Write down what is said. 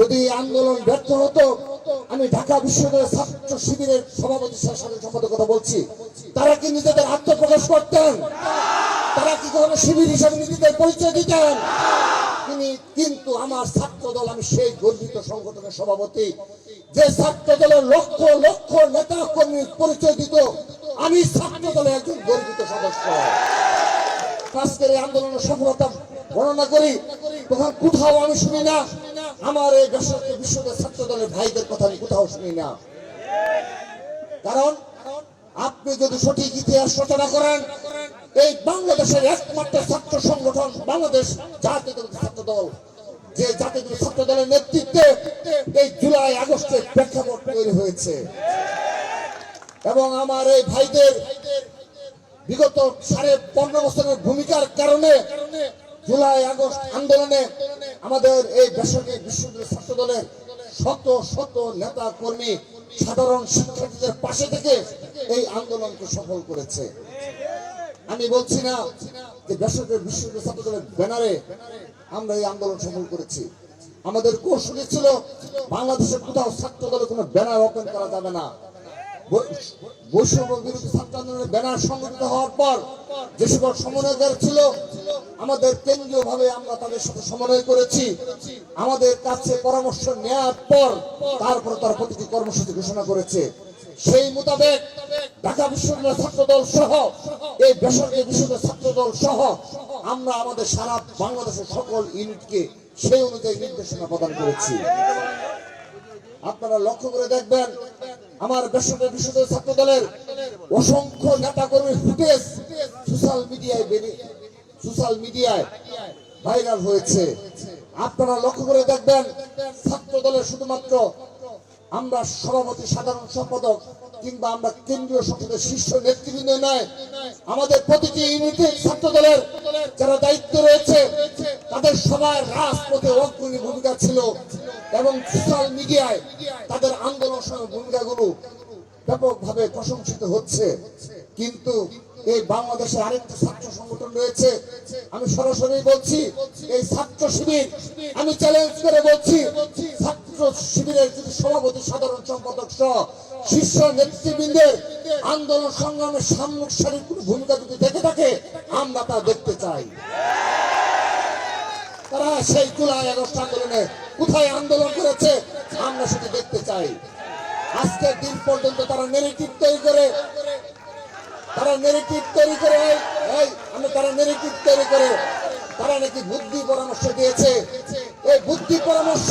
যদি এই আন্দোলন ব্যর্থ হতো, আমি ঢাকা বিশ্ববিদ্যালয়ের ছাত্র শিবিরের সভাপতি সাথে কথা বলছি। তারা কি নিজেদের আত্মপ্রকাশ করতেন? তারা কি কখনো শিবির হিসাবে নিজেদের পরিচয় দিতেন? তিনি কিন্তু আমার ছাত্র দল আমি সেই গর্বিত সংগঠনের সভাপতি। যে ছাত্র দলের লক্ষ লক্ষ নেতা কর্মীর পরিচয় দিত, আমি ছাত্র দলের একজন গর্বিত সদস্য। আজকের এই আন্দোলনের সফলতা বর্ণনা করি, তখন কোথাও আমি শুনি না। আমার এই বেসরকারি বিশ্ববিদ্যালয় ছাত্র দলের ভাইদের কথা আমি কোথাও শুনি না। কারণ আপনি যদি সঠিক ইতিহাস রচনা করেন, এই বাংলাদেশের একমাত্র ছাত্র সংগঠন বাংলাদেশ জাতীয় ছাত্র দল যে জাতীয় ছাত্র দলের নেতৃত্বে এই জুলাই, আগস্টে প্রেক্ষাপট তৈরি হয়েছে। এবং আমার এই ভাইদের বিগত সাড়ে পনেরো বছরের ভূমিকার কারণে জুলাই আগস্ট আন্দোলনে আমাদের এই বেসরকারি বিশ্ববিদ্যালয় ছাত্র দলের শত শত নেতা কর্মী, সাধারণ শিক্ষার্থীদের পাশে থেকে এই আন্দোলনকে সফল করেছে। আমি বলছি না যে বেসরকারি বিশ্ববিদ্যালয় ছাত্র দলের ব্যানারে আমরা এই আন্দোলন সফল করেছি। আমাদের কৌশলী ছিল বাংলাদেশের কোথাও ছাত্র দলের কোনো ব্যানার ওপেন করা যাবে না। বৈষম্য ব্যানার সংগঠিত হওয়ার পর ছিল, আমাদের আমরা তাদের সমন্বয় করেছি। আমাদের কাছে পরামর্শ নেওয়ার পর তারপর তার প্রতিটি কর্মসূচি ঘোষণা করেছে। সেই মোতাবেক ঢাকা বিশ্ববিদ্যালয় ছাত্র দল সহ, এই বেসরকারি বিশ্ববিদ্যালয় ছাত্র দল সহ আমরা আমাদের সারা বাংলাদেশের সকল ইউনিটকে সেই অনুযায়ী নির্দেশনা প্রদান করেছি। আপনারা লক্ষ্য করে দেখবেন আমার বেসরকারি বিশ্ববিদ্যালয় ছাত্র দলের অসংখ্য নেতা কর্মীর ফুটেজ সোশ্যাল মিডিয়ায় বেরিয়ে, সোশ্যাল মিডিয়ায় ভাইরাল হয়েছে। আপনারা লক্ষ্য করে দেখবেন ছাত্র দলের শুধুমাত্র আমরা সভাপতি, সাধারণ সম্পাদক কিংবা আমরা কেন্দ্রীয় সংসদের শীর্ষ নেতৃবৃন্দ নয়, আমাদের প্রতিটি ইউনিটে ছাত্র দলের যারা দায়িত্ব রয়েছে, তাদের সবাই রাজপথে অগ্রণী ভূমিকা ছিল। এবং সোশ্যাল মিডিয়ায় তাদের আন্দোলন ভূমিকাগুলো ব্যাপকভাবে প্রশংসিত হচ্ছে। কিন্তু এই বাংলাদেশে আরেকটা ছাত্র সংগঠন রয়েছে। আমি সরাসরি বলছি, এই ছাত্র শিবির, আমি চ্যালেঞ্জ করে বলছি, ছাত্র শিবিরের যদি সভাপতি, সাধারণ সম্পাদক সহ শীর্ষ নেতৃবৃন্দের আন্দোলন সংগ্রামের সাময়িক সারির কোনো ভূমিকা যদি দেখে থাকে, আমরা তা দেখতে চাই। সেই জুলাই আগস্ট আন্দোলনে কোথায় আন্দোলন করেছে, আমরা শুধু দেখতে চাই। আজকের দিন পর্যন্ত তারা নেগেটিভ তৈরি করে, তারা নেগেটিভ তৈরি করে আমি তারা নেগেটিভ তৈরি করে, তারা নাকি বুদ্ধি পরামর্শ দিয়েছে। এই বুদ্ধি পরামর্শ